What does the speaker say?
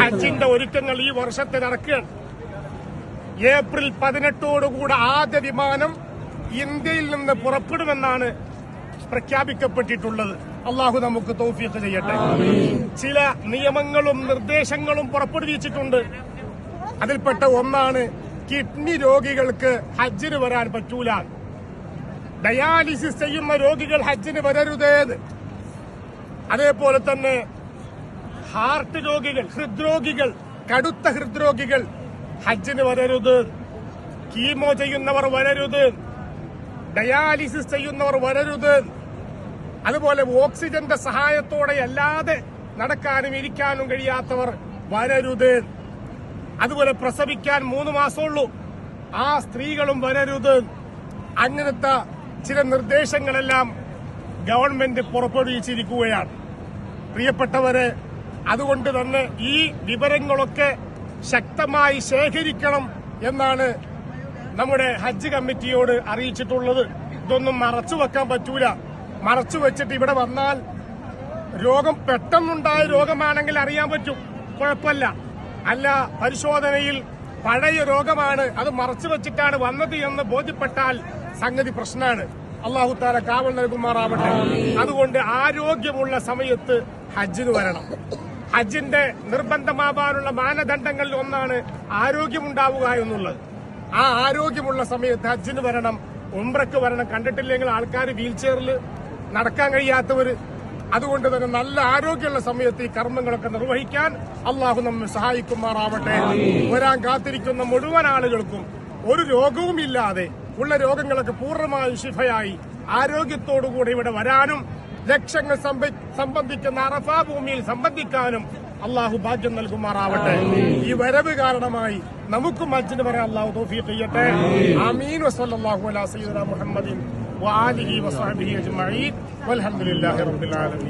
ഹജ്ജിന്റെ ഒരുക്കങ്ങൾ ഈ വർഷത്തെ നടക്കുകയാണ്. ഏപ്രിൽ പതിനെട്ടോടുകൂടെ ആദ്യ വിമാനം ഇന്ത്യയിൽ നിന്ന് പുറപ്പെടുമെന്നാണ് പ്രഖ്യാപിക്കപ്പെട്ടിട്ടുള്ളത്. അള്ളാഹു നമുക്ക് തോഫിയൊക്കെ ചെയ്യട്ടെ. ചില നിയമങ്ങളും നിർദ്ദേശങ്ങളും പുറപ്പെടുവിച്ചിട്ടുണ്ട്. അതിൽപ്പെട്ട ഒന്നാണ് കിഡ്നി രോഗികൾക്ക് ഹജ്ജിന് വരാൻ പറ്റൂല. ഡയാലിസിസ് ചെയ്യുന്ന രോഗികൾ ഹജ്ജിന് വരരുതേത്. അതേപോലെ തന്നെ ഹാർട്ട് രോഗികൾ ഹൃദ്രോഗികൾ കടുത്ത ഹൃദ്രോഗികൾ. ഹജ്ജിന് വരരുത്. കീമോ ചെയ്യുന്നവർ വരരുത്. ഡയാലിസിസ് ചെയ്യുന്നവർ വരരുത്. അതുപോലെ ഓക്സിജന്റെ സഹായത്തോടെ അല്ലാതെ നടക്കാനും ഇരിക്കാനും കഴിയാത്തവർ വരരുത്. അതുപോലെ പ്രസവിക്കാൻ മൂന്ന് മാസമുള്ളൂ. ആ സ്ത്രീകളും വരരുത്. അങ്ങനത്തെ ചില നിർദ്ദേശങ്ങളെല്ലാം ഗവൺമെന്റ് പുറപ്പെടുവിച്ചിരിക്കുകയാണ്. പ്രിയപ്പെട്ടവരെ അതുകൊണ്ട് തന്നെ ഈ വിവരങ്ങളൊക്കെ ശക്തമായി ശേഖരിക്കണം എന്നാണ് നമ്മുടെ ഹജ്ജ് കമ്മിറ്റിയോട് അറിയിച്ചിട്ടുള്ളത്. ഇതൊന്നും മറച്ചു വെക്കാൻ പറ്റൂല. മറച്ചു വെച്ചിട്ട് ഇവിടെ വന്നാൽ രോഗം പെട്ടെന്നുണ്ടായ രോഗമാണെങ്കിൽ അറിയാൻ പറ്റും. കുഴപ്പമില്ല. അല്ല പരിശോധനയിൽ പഴയ രോഗമാണ്. അത് മറച്ചു വെച്ചിട്ടാണ് വന്നത് എന്ന് ബോധ്യപ്പെട്ടാൽ സംഗതി പ്രശ്നമാണ്. അള്ളാഹു താല കാവൽ നൽകുമാറാവട്ടെ. അതുകൊണ്ട് ആരോഗ്യമുള്ള സമയത്ത് ഹജ്ജിന് വരണം. ഹജ്ജിന്റെ നിർബന്ധമാവാനുള്ള മാനദണ്ഡങ്ങളിൽ ഒന്നാണ് ആരോഗ്യമുണ്ടാവുക എന്നുള്ളത്. ആ ആരോഗ്യമുള്ള സമയത്ത് ഹജ്ജിന് വരണം ഉംറക്ക് വരണം കണ്ടിട്ടില്ലെങ്കിൽ ആൾക്കാർ വീൽ ചെയറിൽ നടക്കാൻ കഴിയാത്തവർ അതുകൊണ്ട് തന്നെ നല്ല ആരോഗ്യമുള്ള സമയത്ത് ഈ കർമ്മങ്ങളൊക്കെ നിർവഹിക്കാൻ അള്ളാഹു നമ്മെ സഹായിക്കുമാറാവട്ടെ. വരാൻ കാത്തിരിക്കുന്ന മുഴുവൻ ആളുകൾക്കും ഒരു രോഗവും ഇല്ലാതെ ഉള്ള രോഗങ്ങളൊക്കെ പൂർണമായും ശിഫയായി ആരോഗ്യത്തോടുകൂടി ഇവിടെ വരാനും ലക്ഷങ്ങൾ സംഭ- സംബന്ധിക്കുന്ന അറഫാ ഭൂമിയിൽ സംബന്ധിക്കാനും അള്ളാഹു ഭാഗ്യം നൽകുമാറാവട്ടെ ഈ വരവ് കാരണമായി നമുക്കും മജ്ജിന് പറയാൻ അള്ളാഹു തോഫീഖ് ചെയ്യട്ടെ ആമീൻ വസല്ലല്ലാഹു അലാ സയ്യിദന മുഹമ്മദിൻ وآله وصحبه أجمعين والحمد لله رب العالمين